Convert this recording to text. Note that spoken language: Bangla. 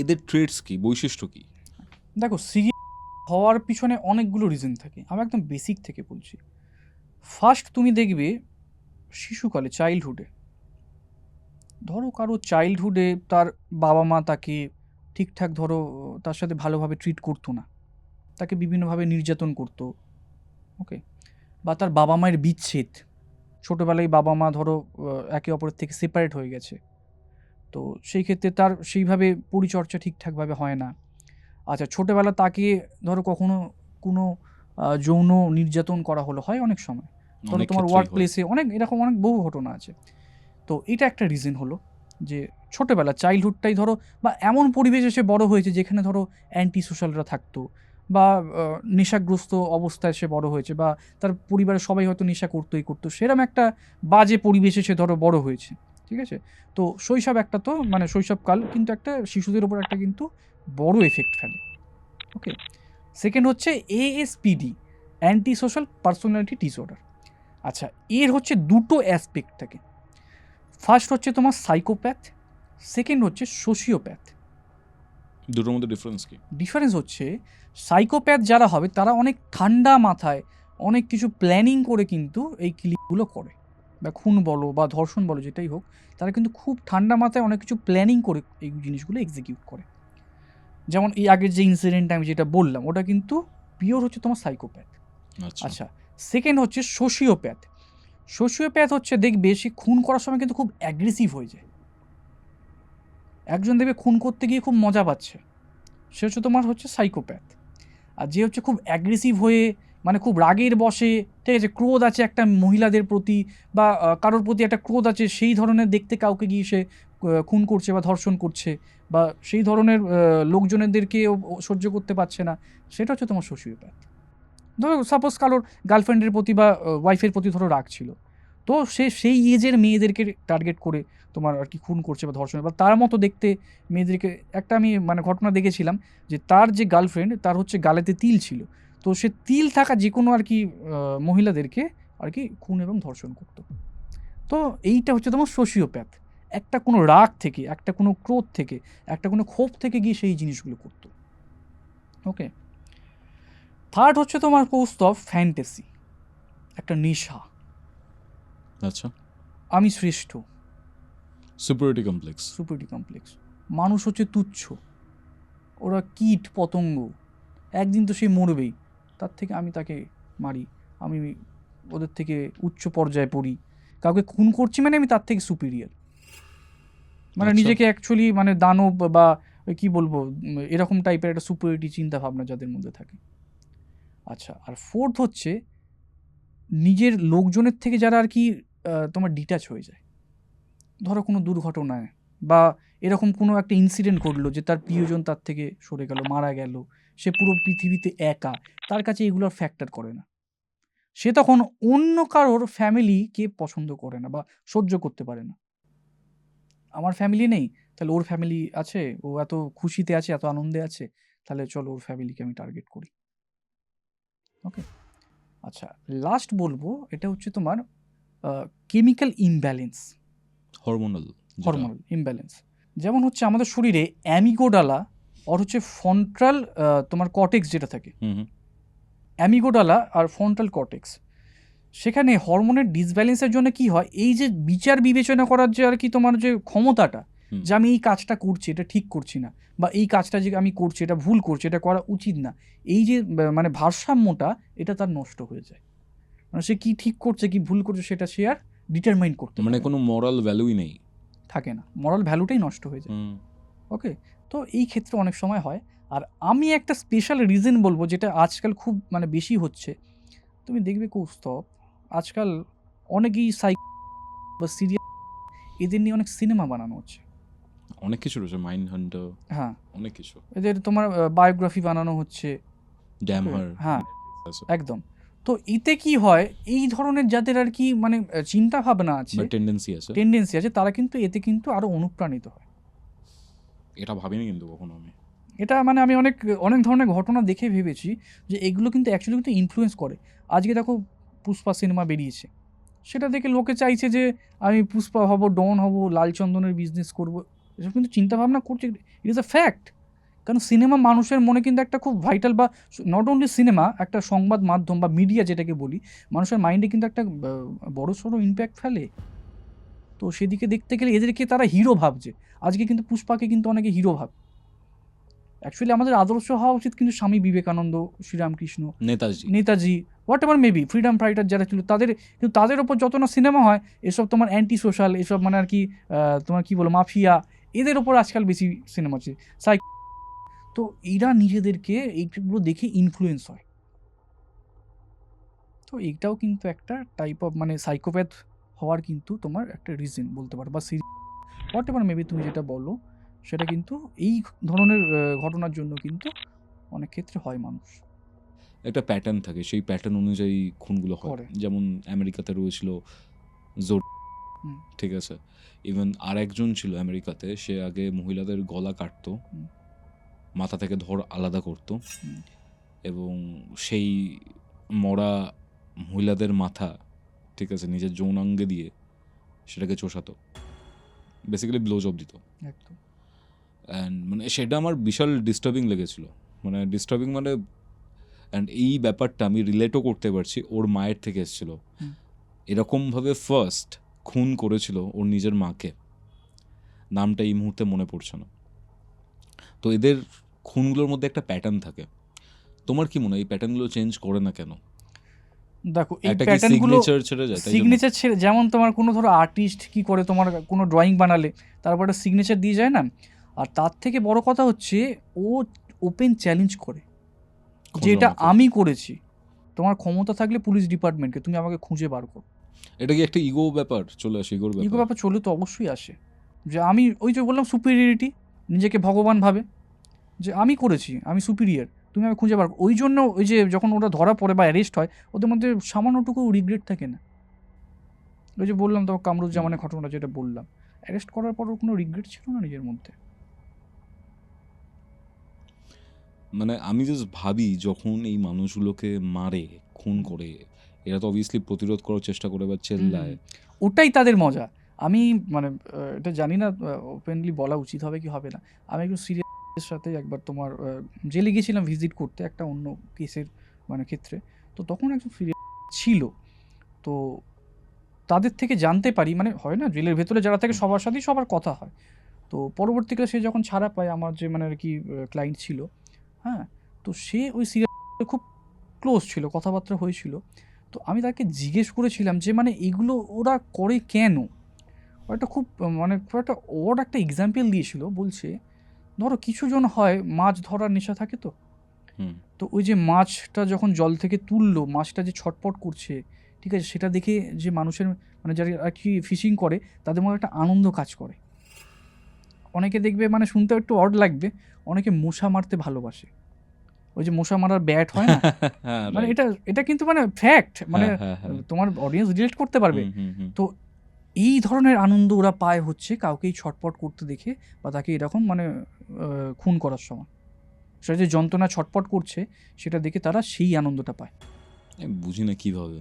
এদের ট্রেডস কি? বৈশিষ্ট্য কি? দেখো সিরিয়াল হওয়ার পিছনে অনেকগুলো রিজন থাকে। আমি একদম বেসিক থেকে বলছি। ফার্স্ট তুমি দেখবে শিশুকালে চাইল্ডহুডে ধরো কারও চাইল্ডহুডে তার বাবা মা তাকে ঠিকঠাক ধরো তার সাথে ভালোভাবে ট্রিট করতো না। তাকে বিভিন্নভাবে নির্যাতন করতো। ওকে বা তার বাবা মায়ের বিচ্ছেদ। ছোটোবেলায় বাবা মা ধরো একে অপরের থেকে সেপারেট হয়ে গেছে। তো সেই ক্ষেত্রে তার সেইভাবে পরিচর্যা ঠিকঠাকভাবে হয় না। আচ্ছা ছোটোবেলা তাকে ধরো কখনো কোনো যৌন নির্যাতন করা হলো হয় অনেক সময়? ধরো তোমার ওয়ার্ক প্লেসে অনেক এরকম অনেক বহু ঘটনা আছে। তো এটা একটা রিজন হলো যে ছোটোবেলা চাইল্ডহুডটাই ধরো বা এমন পরিবেশে সে বড় হয়েছে যেখানে ধরো অ্যান্টি সোশ্যালরা থাকতো বা নেশাগ্রস্ত অবস্থায় সে বড় হয়েছে বা তার পরিবারের সবাই হয়তো নেশা করতোই করতো। সেরকম একটা বাজে পরিবেশে সে ধরো বড় হয়েছে। ঠিক আছে? তো শৈশব একটা তো মানে শৈশবকাল কিন্তু একটা শিশুদের উপর একটা কিন্তু বড় এফেক্ট ফেলে। ওকে সেকেন্ড হচ্ছে ASPD anti social personality disorder আচ্ছা এর হচ্ছে দুটো অ্যাসপেক্ট থাকে। ফার্স্ট হচ্ছে তোমার সাইকোপ্যাথ সেকেন্ড হচ্ছে সোশিওপ্যাথ দুটোর মধ্যে ডিফারেন্স কি? ডিফারেন্স হচ্ছে সাইকোপ্যাথ যারা হবে তারা অনেক ঠান্ডা মাথায় অনেক কিছু প্ল্যানিং করে কিন্তু এই ক্লিপগুলো করে। বা খুন বলো বা ধর্ষণ বলো যেটাই হোক তারা কিন্তু খুব ঠান্ডা মাথায় অনেক কিছু প্ল্যানিং করে এই জিনিসগুলো এক্সিকিউট করে। যেমন এই আগের যে ইনসিডেন্ট আমি যেটা বললাম ওটা কিন্তু পিওর হচ্ছে তোমার সাইকোপ্যাথ আচ্ছা। আচ্ছা সেকেন্ড হচ্ছে সোশিওপ্যাথ সোশিওপ্যাথ হচ্ছে দেখবে সে খুন করার সময় কিন্তু খুব অ্যাগ্রেসিভ হয়ে যায়। একজন দেখবে খুন করতে গিয়ে খুব মজা পাচ্ছে। সে হচ্ছে তোমার হচ্ছে সাইকোপ্যাথ আর যে হচ্ছে খুব অ্যাগ্রেসিভ হয়ে মানে খুব রাগের বসে ঠিক আছে, ক্রোধ আছে একটা মহিলাদের প্রতি বা কারোর প্রতি একটা ক্রোধ আছে, সেই ধরনের দেখতে কাউকে গিয়ে সে খুন করছে বা ধর্ষণ করছে বা সেই ধরনের লোকজনেদেরকে সহ্য করতে পারছে না, সেটা হচ্ছে তোমার সোশিওপ্যাথ ধরো সাপোজ কারোর গার্লফ্রেন্ডের প্রতি বা ওয়াইফের প্রতি ধরো রাগ ছিল, তো সে সেই এজের মেয়েদেরকে টার্গেট করে তোমার আর কি খুন করছে বা ধর্ষণ বা তার মতো দেখতে মেয়েদেরকে, একটা আমি মানে ঘটনা দেখেছিলাম যে তার যে গার্লফ্রেন্ড তার হচ্ছে গালেতে তিল ছিল তো সে তিল থাকা যে কোনো আর কি মহিলাদেরকে আর কি খুন এবং ধর্ষণ করতো। তো এইটা হচ্ছে তোমার সোশিওপ্যাথ একটা কোনো রাগ থেকে একটা কোনো ক্রোধ থেকে একটা কোনো ক্ষোভ থেকে গিয়ে সেই জিনিসগুলো করতো। ওকে থার্ড হচ্ছে তোমার কৌস্তব ফ্যান্টাসি একটা নেশা। আচ্ছা। আমি শ্রেষ্ঠ। সুপারিটি কমপ্লেক্স সুপারিটি কমপ্লেক্স মানুষ হচ্ছে তুচ্ছ। ওরা কীট পতঙ্গ। একদিন তো সে মরবেই। তার থেকে আমি তাকে মারি। আমি ওদের থেকে উচ্চ পর্যায়ে পড়ি। কাউকে খুন করছি মানে আমি তার থেকে সুপিরিয়ার মানে আচ্ছা। নিজেকে অ্যাকচুয়ালি মানে দানব বা কি বলব এরকম টাইপের একটা সুপিরিয়রিটি চিন্তা ভাবনা যাদের মধ্যে থাকে। আচ্ছা আর ফোর্থ হচ্ছে নিজের লোকজনের থেকে যারা আর কি তোমার ডিটাচ হয়ে যায়। ধরো কোনো দুর্ঘটনায় বা এরকম কোনো একটা ইনসিডেন্ট ঘটলো যে তার প্রিয়জন তার থেকে সরে গেল মারা গেল সে পুরো পৃথিবীতে একা তার কাছে এগুলোর ফ্যাক্টর করে না। সে তখন অন্য কারোর ফ্যামিলিকে পছন্দ করে না বা সহ্য করতে পারে না। আমার ফ্যামিলি নেই তাহলে ওর ফ্যামিলি আছে ও এত খুশিতে আছে এত আনন্দে আছে তাহলে চলো ওর ফ্যামিলিকে আমি টার্গেট করি। ওকে আচ্ছা লাস্ট বলব এটা হচ্ছে তোমার chemical imbalance hormonal hormonal imbalance যেমন হচ্ছে আমাদের শরীরে অ্যামিগোডালা আর হচ্ছে ফন্ট্রাল তোমার কটেক্স যেটা থাকে। অ্যামিগোডালা আর ফন্ট্রাল কটেক্স সেখানে হরমোনের ডিসব্যালেন্সের জন্য কি হয়? এই যে বিচার বিবেচনা করার যে আর কি তোমার যে ক্ষমতাটা যে আমি এই কাজটা করছি এটা ঠিক করছি না বা এই কাজটা যে আমি করছি এটা ভুল করছি এটা করা উচিত না এই যে মানে ভারসাম্যটা এটা তার নষ্ট হয়ে যায়। মানে সে কি ঠিক করছে কি ভুল করছে সেটা সে আর ডিটারমাইন করতে মানে কোনো মরাল ভ্যালুই নেই। থাকে না। মরাল ভ্যালুটাই নষ্ট হয়ে যায়। ওকে তো এই ক্ষেত্রে অনেক সময় হয়। আর আমি একটা স্পেশাল রিজন বলব যেটা আজকাল খুব মানে বেশি হচ্ছে। তুমি দেখবে কৌস্তব আজকাল অনেকেই সাই বা সিরিয়াল এদের নিয়ে অনেক সিনেমা বানানো হচ্ছে। অনেক কিছু রয়েছে। মাইন্ড হান্টার হ্যাঁ। অনেক কিছু। এদের তোমার বায়োগ্রাফি বানানো হচ্ছে। ড্যামহার হ্যাঁ। একদম। তো এতে কি হয়? এই ধরনের যাদের আর কি মানে চিন্তা ভাবনা আছে টেন্ডেন্সি আছে। টেন্ডেন্সি আছে তারা কিন্তু এতে কিন্তু আরও অনুপ্রাণিত হয়। এটা ভাবিনি কিন্তু কখনো আমি। এটা মানে আমি অনেক অনেক ধরনের ঘটনা দেখে ভেবেছি যে এগুলো কিন্তু অ্যাকচুয়ালি কিন্তু ইনফ্লুয়েন্স করে। আজকে দেখো পুষ্পা সিনেমা বেরিয়েছে। সেটা দেখে লোকে চাইছে যে আমি পুষ্পা হব ডন হব লাল চন্দনের বিজনেস করব। এসব কিন্তু চিন্তাভাবনা করছে। ইট ইজ আ ফ্যাক্ট কারণ সিনেমা মানুষের মনে কিন্তু একটা খুব ভাইটাল বা নট অনলি সিনেমা একটা সংবাদ মাধ্যম বা মিডিয়া যেটাকে বলি মানুষের মাইন্ডে কিন্তু একটা বড় সড়ো ইম্প্যাক্ট ফেলে। তো সেদিকে দেখতে গেলে এদেরকে তারা হিরো ভাবছে। আজকে কিন্তু পুষ্পাকে কিন্তু অনেকে হিরো ভাব অ্যাকচুয়ালি আমাদের আদর্শ হওয়া উচিত কিন্তু Swami Vivekananda Sri Ramakrishna Netaji. Netaji whatever maybe freedom fighter যারা ছিল তাদের কিন্তু তাদের ওপর যত না সিনেমা হয় এসব তোমার অ্যান্টি সোশ্যাল এসব মানে আর কি তোমার কি বলো মাফিয়া এদের ওপর আজকাল বেশি সিনেমা হচ্ছে। সাই তো এরা নিজেদেরকে এইগুলো দেখে ইনফ্লুয়েন্স হয়। তো এইটাও কিন্তু একটা টাইপ অফ মানে সাইকোপ্যাথ হওয়ার কিন্তু তোমার একটা রিজন বলতে পারো বা হোয়াট এভার মেবি তুমি যেটা বলো সেটা কিন্তু এই ধরনের ঘটনার জন্য কিন্তু অনেক ক্ষেত্রে হয় মানুষ। একটা প্যাটার্ন থাকে সেই প্যাটার্ন অনুযায়ী খুনগুলো হয়। করে। যেমন আমেরিকাতে রয়েছিল জোর। ঠিক আছে? ইভেন আর একজন ছিল আমেরিকাতে সে আগে মহিলাদের গলা কাটতো। মাথা থেকে ধর আলাদা করতো। এবং সেই মরা মহিলাদের মাথা ঠিক আছে নিজের যৌনাঙ্গে দিয়ে সেটাকে চোষাতো। বেসিক্যালি ব্লো জব দিত। একদম। অ্যান্ড মানে সেটা আমার বিশাল ডিস্টার্বিং লেগেছিল। মানে ডিস্টার্বিং মানে অ্যান্ড এই ব্যাপারটা আমি রিলেটও করতে পারছি ওর মায়ের থেকে এসেছিল। এরকমভাবে ফার্স্ট খুন করেছিল ওর নিজের মাকে। নামটা এই মুহূর্তে মনে পড়ছে না। তো এদের খুনগুলোর মধ্যে একটা প্যাটার্ন থাকে। তোমার কি মনে হয় এই প্যাটার্নগুলো চেঞ্জ করে না কেন? দেখো এই প্যাটার্নগুলো সিগনেচার ছেড়ে যেমন তোমার কোনো ধরো আর্টিস্ট কি করে তোমার কোনো ড্রয়িং বানালে তারপরে সিগনেচার দিয়ে যায় না? আর তার থেকে বড় কথা হচ্ছে ও ওপেন চ্যালেঞ্জ করে। যে এটা আমি করেছি তোমার ক্ষমতা থাকলে পুলিশ ডিপার্টমেন্টকে তুমি আমাকে খুঁজে বার করো। এটা কি একটা ইগো ব্যাপার? চলে আসে ইগোর ব্যাপার। ব্যাপার চলে তো অবশ্যই আসে। যে আমি ওই যে বললাম সুপিরিয়রিটি নিজেকে ভগবান ভাবে। যে আমি করেছি আমি সুপিরিয়র তুমি আমাকে খুঁজে বার ওই জন্য ওই যে যখন ওরা ধরা পড়ে বা অ্যারেস্ট হয় ওদের মধ্যে সামান্যটুকু রিগ্রেট থাকে না। ওই যে বললাম তোমার কামরুজ্জামানের ঘটনা যেটা বললাম। অ্যারেস্ট করার পর কোনো রিগ্রেট ছিল না নিজের মধ্যে? মানে আমি জাস্ট ভাবি যখন এই মানুষগুলোকে মারে খুন করে এরা তো অবভিয়াসলি প্রতিরোধ করার চেষ্টা করে বা চেল্লায়। ওটাই তাদের মজা। আমি মানে এটা জানি না ওপেনলি বলা উচিত হবে কি হবে না। আমি একটু সিরিয়াসের সাথে একবার তোমার জেলে গেছিলাম ভিজিট করতে একটা অন্য কেসের মানে ক্ষেত্রে। তো তখন একজন সিরিয়াস ছিল। তো তাদের থেকে জানতে পারি মানে হয় না, জেলের ভেতরে যারা থাকে সবার সাথেই সবার কথা হয়। তো পরবর্তীকালে সে যখন ছাড়া পায়, আমার যে মানে আর কি ক্লায়েন্ট ছিল হ্যাঁ তো সে ওই সিরিয়াস খুব ক্লোজ ছিল, কথাবার্তা হয়েছিল। তো আমি তাকে জিজ্ঞেস করেছিলাম যে মানে এগুলো ওরা করে কেন? একটা খুব মানে খুব একটা ওর একটা এক্সাম্পল দিয়েছিল, বলছে ধরো কিছু জন হয় মাছ ধরার নেশা থাকে তো। হুম। তো ওই যে মাছটা যখন জল থেকে তুললো মাছটা যে ছটপট করছে ঠিক আছে সেটা দেখে যে মানুষের মানে যারা আর কি ফিশিং করে তাদের মধ্যে একটা আনন্দ কাজ করে। অনেকে দেখবে মানে শুনতে একটু অড লাগবে অনেকে মশা মারতে ভালোবাসে। ওই যে মশা মারার ব্যাট হয় না? হ্যাঁ মানে এটা এটা কিন্তু মানে ফ্যাক্ট মানে হ্যাঁ, হ্যাঁ। তোমার অডিয়েন্স রিলেট করতে পারবে। তো এই ধরনের আনন্দ ওরা পায় হচ্ছে কাউকেই ছটপট করতে দেখে বা তাকে এরকম মানে খুন করার সময়। সেটা যে যন্ত্রণা ছটপট করছে, সেটা দেখে তারা সেই আনন্দটা পায়। বুঝি না কীভাবে।